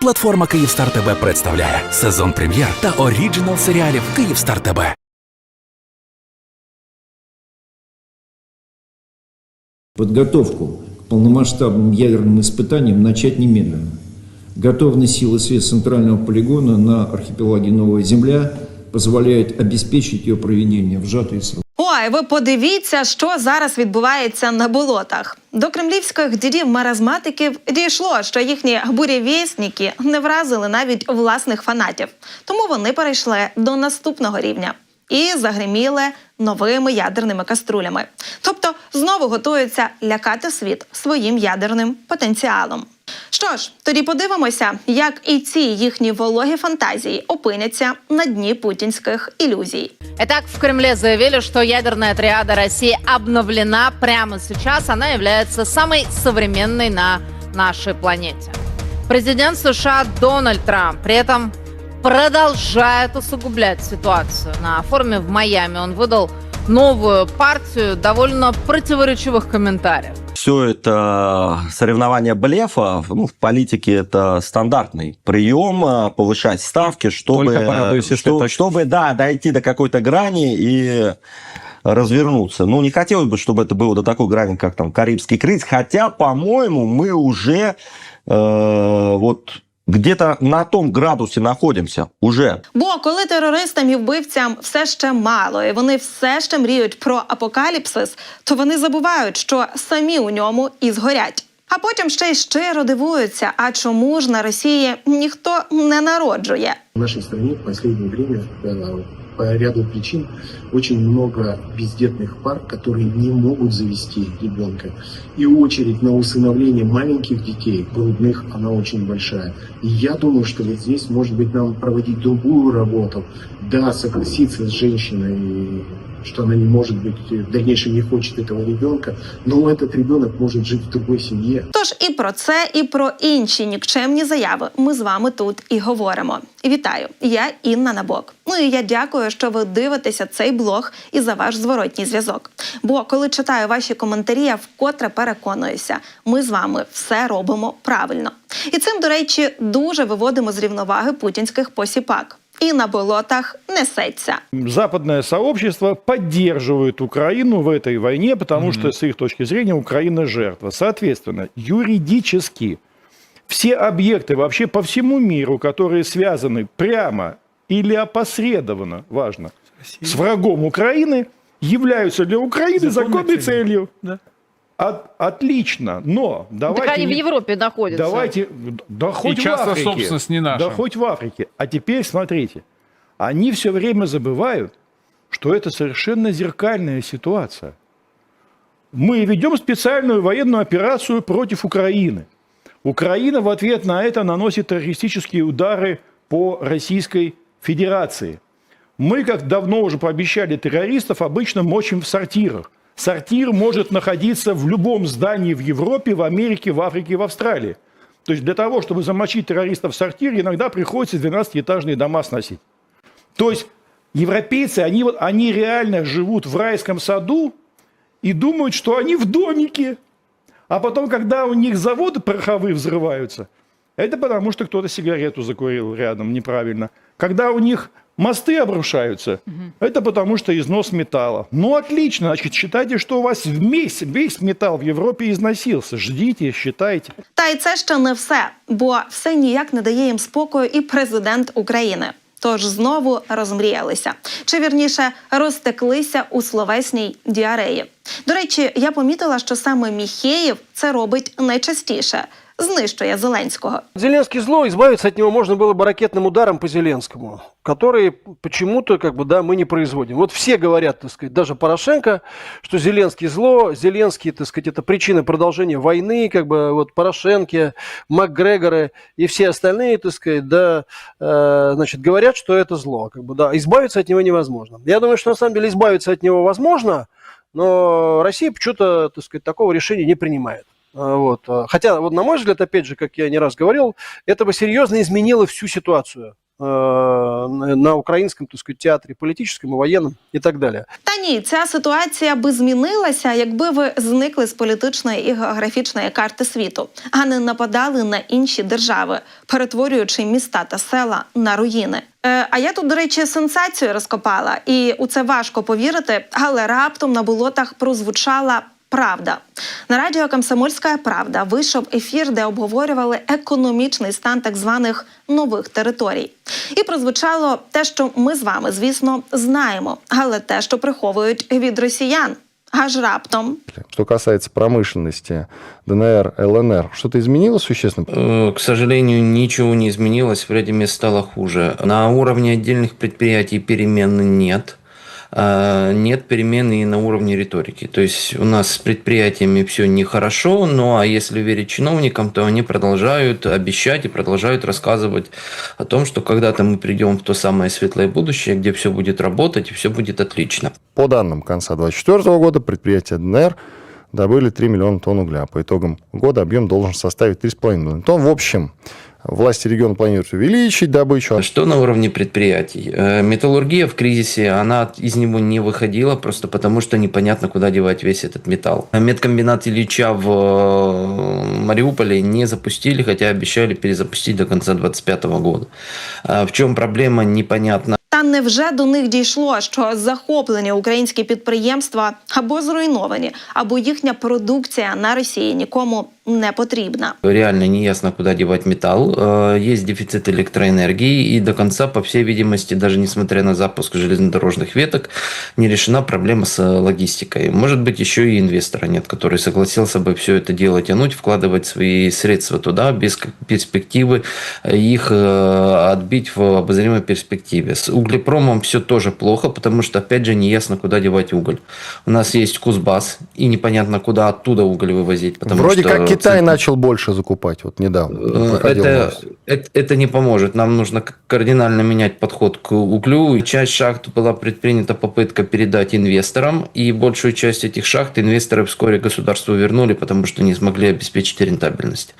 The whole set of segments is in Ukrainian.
Платформа Київстар ТБ представляє сезон прем'єр та оріджинал серіалів Київстар ТБ. Подготовку к полномасштабным ядерным испытаниям начать немедленно. Готовность силы свет центрального полигона на архипелаге Новая Земля позволяет обеспечить ее проведение в сжатые сроки. Ой, ви подивіться, що зараз відбувається на болотах. До кремлівських дідів маразматиків дійшло, що їхні бурєвєсники не вразили навіть власних фанатів. Тому вони перейшли до наступного рівня і загриміли новими ядерними каструлями. Тобто знову готуються лякати світ своїм ядерним потенціалом. Що ж, тоді подивимося, як і ці їхні вологі фантазії опиняться на дні путінських ілюзій. Итак, в Кремле заявили, что ядерная триада России обновлена прямо сейчас. Она является самой современной на нашей планете. Президент США Дональд Трамп при этом продолжает усугублять ситуацию. На форуме в Майами он выдал новую партию довольно противоречивых комментариев. все это соревнование блефа, ну, в политике это стандартный прием, а, повышать ставки, чтобы, порадуюсь, что- точно. чтобы да, дойти до какой-то грани и развернуться. Ну, не хотелось бы, чтобы это было до такой грани, как там Карибский кризис, хотя, по-моему, мы уже э, вот где-то на том градусе находимся уже. Бо коли терористам і вбивцям все ще мало, і вони все ще мріють про апокаліпсис, то вони забувають, що самі у ньому і згорять. А потім ще й щиро дивуються, а чому ж на Росії ніхто не народжує? В нашій країні в последнее время по ряду причин очень много бездетных пар, которые не могут завести ребенка. И очередь на усыновление маленьких детей, грудных, она очень большая. И я думаю, что вот здесь, может быть, нам проводить другую работу. Да, согласиться с женщиной, что она не может быть, э, в дальнейшем не хочет этого ребенка, но этот ребенок может жить в другой семье, Тож і про це, і про інші нікчемні заяви ми з вами тут і говоримо. Вітаю! Я Інна Набок. Ну і я дякую, що ви дивитеся цей блог і за ваш зворотній зв'язок. Бо коли читаю ваші коментарі, я вкотре переконуюся, ми з вами все робимо правильно. І цим, до речі, дуже виводимо з рівноваги путінських посіпак. І на болотах несеться. Западное сообщество поддерживает Украину в этой войне, потому что, с их точки зрения, Украина жертва. Соответственно, юридически все объекты вообще по всему миру, которые связаны прямо или опосредованно, важно, с врагом Украины, являются для Украины законной целью. От- отлично, но давайте... так они в Европе находятся. Давайте, да хоть в часто Африке. собственность не наша. Да хоть в Африке. А теперь смотрите, они все время забывают, что это совершенно зеркальная ситуация. Мы ведем специальную военную операцию против Украины. Украина в ответ на это наносит террористические удары по Российской Федерации. Мы, как давно уже пообещали террористов, обычно мочим в сортирах. Сортир может находиться в любом здании в Европе, в Америке, в Африке, в Австралии. То есть для того, чтобы замочить террористов в сортире, иногда приходится 12-этажные дома сносить. То есть европейцы, они, вот, они реально живут в райском саду и думают, что они в домике. А потом, когда у них заводы пороховые взрываются, это потому, что кто-то сигарету закурил рядом неправильно. Когда у них мосты обрушаются, это потому, что износ металла. Ну, отлично, значит, считайте, что у вас весь, весь металл в Европе износился. Ждите, считайте. Та й це ще не все, бо все ніяк не дає їм спокою і президент України. Тож знову розмріялися, чи вірніше розтеклися у словесній діареї. До речі, я помітила, що саме Міхеєв це робить найчастіше знищує Зеленського. Зеленский зло, избавиться от него можно было бы ракетным ударом по Зеленскому, который почему-то как бы, да, мы не производим. Вот все говорят, так сказать, даже Порошенко, что Зеленский зло, Зеленский, так сказать, это причина продолжения войны, как бы вот Порошенко, МакГрегоры и все остальные, так сказать, да, э, значит, говорят, что это зло, как бы, да, избавиться от него невозможно. Я думаю, что на самом деле избавиться от него возможно, но Россия почему-то, так сказать, такого решения не принимает. А, Вот. а, Хотя, вот, на мой взгляд, опять же, как я не раз говорил, это бы серьезно изменило всю ситуацию. э, на на украинском, так сказать, театре политическом и военном и так далее. Та ні, ця ситуація би змінилася, якби ви зникли з політичної і географічної карти світу, а не нападали на інші держави, перетворюючи міста та села на руїни. Е, а я тут, до речі, сенсацію розкопала, і у це важко повірити, але раптом на болотах прозвучала. Правда на радіо Комсомольська Правда вийшов ефір, де обговорювали економічний стан так званих нових територій. І прозвучало те, що ми з вами, звісно, знаємо, але те, що приховують від росіян. Аж раптом Что касается промышленности ДНР, ЛНР, что-то изменилось существенно? Э, К сожалению, ничего не изменилось, в ряде мест стало хуже. На уровне отдельных предприятий перемен нет. А, Нет перемен и на уровне риторики. То есть у нас с предприятиями все нехорошо, но а если верить чиновникам, то они продолжают обещать и продолжают рассказывать о том, что когда-то мы придем в то самое светлое будущее, где все будет работать и все будет отлично. По данным конца 2024 года предприятия ДНР добыли 3 миллиона тонн угля. По итогам года объем должен составить 3,5 миллиона тонн. В общем, власти региона планируют увеличить добычу. Что на уровне предприятий? Э, Металлургия в кризисе, она из него не выходила просто потому, что непонятно, куда девать весь этот металл. Медкомбинат Ильича в э, Мариуполе не запустили, хотя обещали перезапустить до конца 2025 года. А В чем проблема, непонятно. та невже до них дійшло, що захоплені українські підприємства або зруйновані, або їхня продукція на Росії нікому не потрібна. Реально не ясно, куда девать металл. Э, Есть дефицит электроэнергии, и до конца, по всей видимости, даже несмотря на запуск железнодорожных веток, не решена проблема с э, логистикой. Может быть, еще и инвестора нет, который согласился бы все это дело тянуть, вкладывать свои средства туда без к- перспективы э, их э, отбить в обозримой перспективе. С углепромом все тоже плохо, потому что, опять же, не ясно, куда девать уголь. У нас есть Кузбасс, и непонятно, куда оттуда уголь вывозить. Потому Вроде что как Китай цен- начал больше закупать, вот недавно. Э, проходила Это, новость. это, это не поможет. Нам нужно к- кардинально менять подход к углю. И Часть шахт была предпринята попытка передать инвесторам, и большую часть этих шахт инвесторы вскоре государству вернули, потому что не смогли обеспечить рентабельность.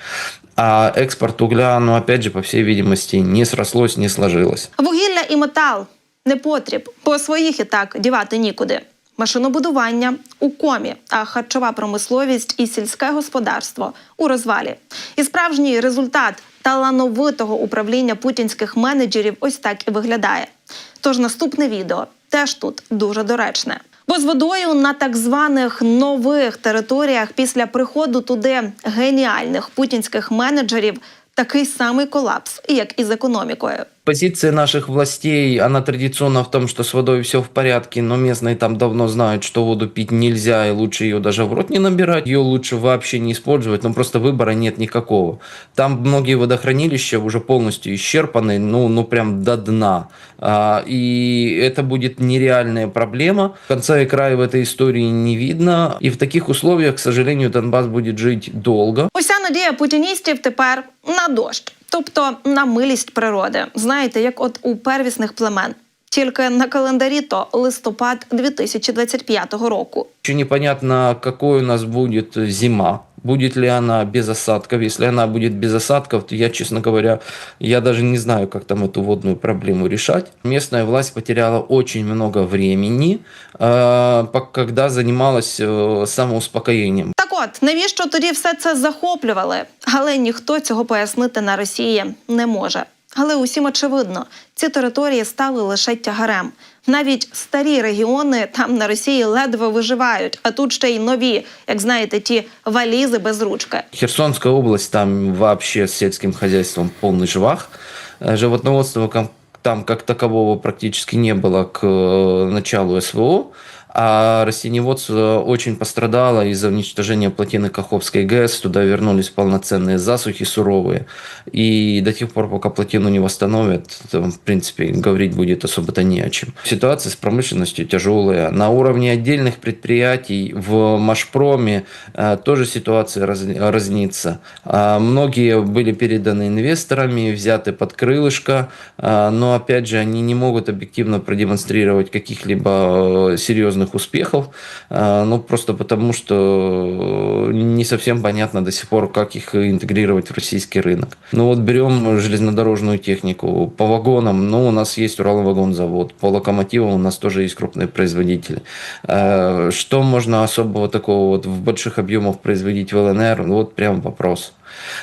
А экспорт угля, ну опять же, по всей видимости, не срослось, не сложилось. Вугілля і метал непотріб, по своїх і так дівати нікуди. Машинобудування у комі, а харчова промисловість і сільське господарство у розвалі. І справжній результат талановитого управління путінських менеджерів ось так і виглядає. Тож наступне відео теж тут дуже доречне. Бо з водою на так званих нових територіях після приходу туди геніальних путінських менеджерів такий самий колапс, як і з економікою. Позиция наших властей, она традиционно в том, что с водой все в порядке, но местные там давно знают, что воду пить нельзя, и лучше ее даже в рот не набирать, ее лучше вообще не использовать, но просто выбора нет никакого. Там многие водохранилища уже полностью исчерпаны, ну, ну прям до дна. А, и это будет нереальная проблема. Конца и края в этой истории не видно. И в таких условиях, к сожалению, Донбасс будет жить долго. Уся надія путіністів тепер на дощ, тобто на милість природи. Знаєте, як от у первісних племен. Тільки на календарі то листопад 2025 року. Еще непонятно, какой у нас будет зима. Будет ли она без осадков? Если она будет без осадков, то я, честно говоря, я даже не знаю, как там эту водную проблему решать. Местная власть потеряла очень много времени, э, по- когда занималась э, самоуспокоением. Так от, навіщо тоді все це захоплювали? Але ніхто цього пояснити на Росії не може. Але усім очевидно, ці території стали лише тягарем. Навіть старі регіони там на Росії ледве виживають, а тут ще й нові, як знаєте, ті валізи без ручки. Херсонская область, там вообще с сельским хозяйством полный жвах. Э, Животноводства кам- там как такового практически не было к э, началу СВО. А растениеводство очень пострадало из-за уничтожения плотины Каховской ГЭС. Туда вернулись полноценные засухи суровые. И до тех пор, пока плотину не восстановят, там, в принципе, говорить будет особо-то не о чем. Ситуация с промышленностью тяжелая. На уровне отдельных предприятий в Машпроме э, тоже ситуация раз- разнится. А, Многие были переданы инвесторами, взяты под крылышко, а, но, опять же, они не могут объективно продемонстрировать каких-либо э, серьезных серьезных успехов, э, ну просто потому, что не совсем понятно до сих пор, как их интегрировать в российский рынок. Ну вот берем железнодорожную технику. По вагонам, ну у нас есть Уралвагонзавод, по локомотивам у нас тоже есть крупные производители. Э, Что можно особого такого вот в больших объемах производить в ЛНР? Ну, Вот прям вопрос.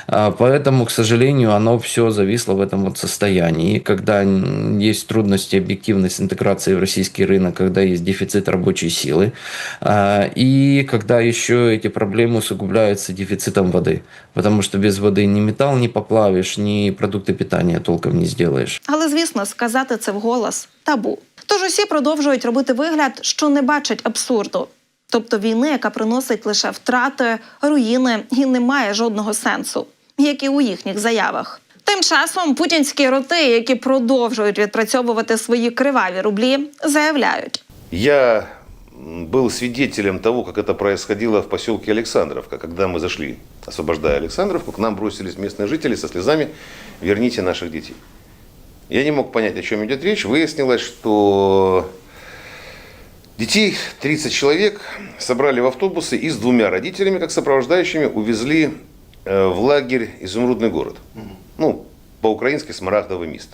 А, Поэтому, к сожалению, оно все зависло в этом вот состоянии. И когда м, есть трудности объективной с интеграцией в российский рынок, когда есть дефицит рабочей силы, а, и когда еще эти проблемы усугубляются дефицитом воды. Потому что без воды ни металл не поплавишь, ни продукты питания толком не сделаешь. Але звісно, сказати це вголос табу. Тож усі продовжують робити вигляд, що не бачать абсурду. Тобто війни, яка приносить лише втрати, руїни і не має жодного сенсу, як і у їхніх заявах. Тим часом путінські роти, які продовжують відпрацьовувати свої криваві рублі, заявляють: Я м, был свидетелем того, как это происходило в поселке Александровка. Когда мы зашли, освобождая Александровку, к нам бросились местные жители со слезами «Верните наших детей». Я не мог понять, о чем идет речь. Выяснилось, что детей 30 человек собрали в автобусы и с двумя родителями, как сопровождающими, увезли э, в лагерь «Изумрудный город». Ну, по-украински «Смарагдовый мист».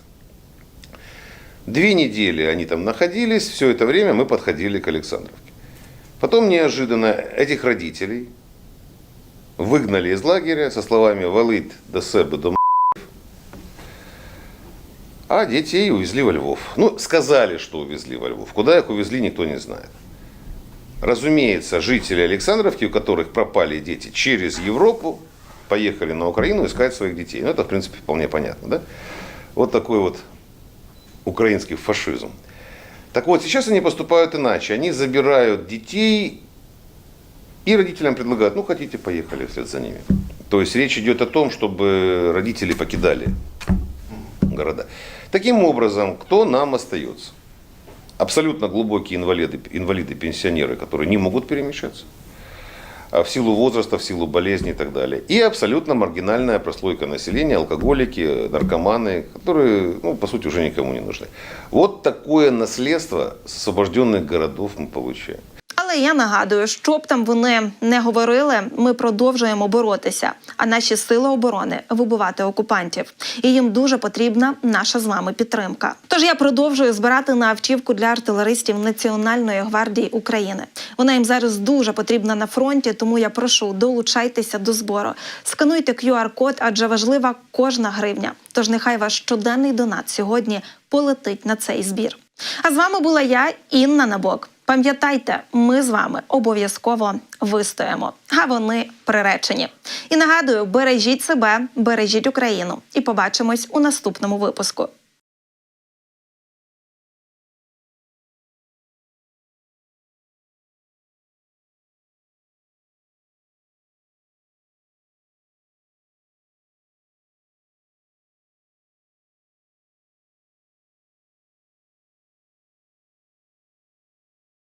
Две недели они там находились, все это время мы подходили к Александровке. Потом неожиданно этих родителей выгнали из лагеря со словами «Валит до себе до а детей увезли во Львов. Ну, сказали, что увезли во Львов. Куда их увезли, никто не знает. Разумеется, жители Александровки, у которых пропали дети через Европу, поехали на Украину искать своих детей. Ну, это, в принципе, вполне понятно, да? Вот такой вот украинский фашизм. Так вот, сейчас они поступают иначе. Они забирают детей и родителям предлагают, ну, хотите, поехали вслед за ними. То есть речь идет о том, чтобы родители покидали города. Таким образом, кто нам остается? Абсолютно глубокие инвалиды, инвалиды, пенсионеры, которые не могут перемещаться а в силу возраста, в силу болезни и так далее. И абсолютно маргинальная прослойка населения, алкоголики, наркоманы, которые, ну, по сути, уже никому не нужны. Вот такое наследство с освобожденных городов мы получаем. Але я нагадую, що б там вони не говорили, ми продовжуємо боротися. А наші сили оборони вибивати окупантів. І їм дуже потрібна наша з вами підтримка. Тож я продовжую збирати на автівку для артилеристів Національної гвардії України. Вона їм зараз дуже потрібна на фронті, тому я прошу долучайтеся до збору. Скануйте QR-код, адже важлива кожна гривня. Тож нехай ваш щоденний донат сьогодні полетить на цей збір. А з вами була я, Інна Набок. Пам'ятайте, ми з вами обов'язково вистоїмо, а вони приречені. І нагадую, бережіть себе, бережіть Україну, і побачимось у наступному випуску.